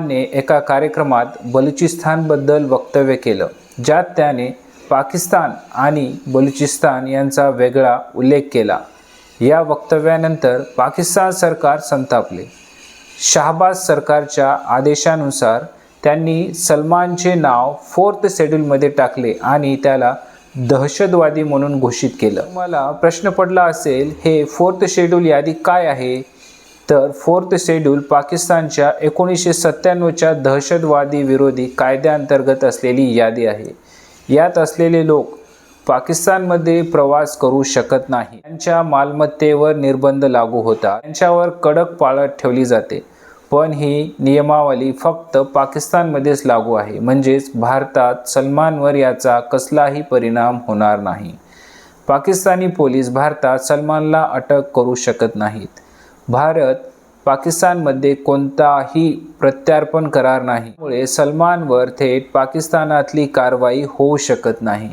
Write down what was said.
ने एका कार्यक्रमात बलुचिस्तानबद्दल वक्तव्य केलं ज्यात त्याने पाकिस्तान आणि बलुचिस्तान यांचा वेगळा उल्लेख केला. या वक्तव्यानंतर पाकिस्तान सरकार संतापले. शहाबाज सरकारच्या आदेशानुसार त्यांनी सलमानचे नाव फोर्थ शेड्यूलमध्ये टाकले आणि त्याला दहशतवादी म्हणून घोषित केलं. मला प्रश्न पडला असेल हे फोर्थ शेड्यूल यादी काय आहे? तर फोर्थ शेड्यूल पाकिस्तानच्या एकोणीसशे सत्त्याण्णवच्या दहशतवादी विरोधी कायद्याअंतर्गत असलेली यादी आहे. यात असलेले लोक पाकिस्तानमध्ये प्रवास करू शकत नाही. त्यांच्या मालमत्तेवर निर्बंध लागू होता. त्यांच्यावर कडक पाळत ठेवली जाते. पण ही नियमावली फक्त पाकिस्तानमध्येच लागू आहे. म्हणजेच भारतात सलमानवर याचा कसलाही परिणाम होणार नाही. पाकिस्तानी पोलीस भारतात सलमानला अटक करू शकत नाहीत. भारत पाकिस्तानमध्ये कोणताही प्रत्यार्पण करार नाही. त्यामुळे सलमानवर थेट पाकिस्तानातली कारवाई होऊ शकत नाही.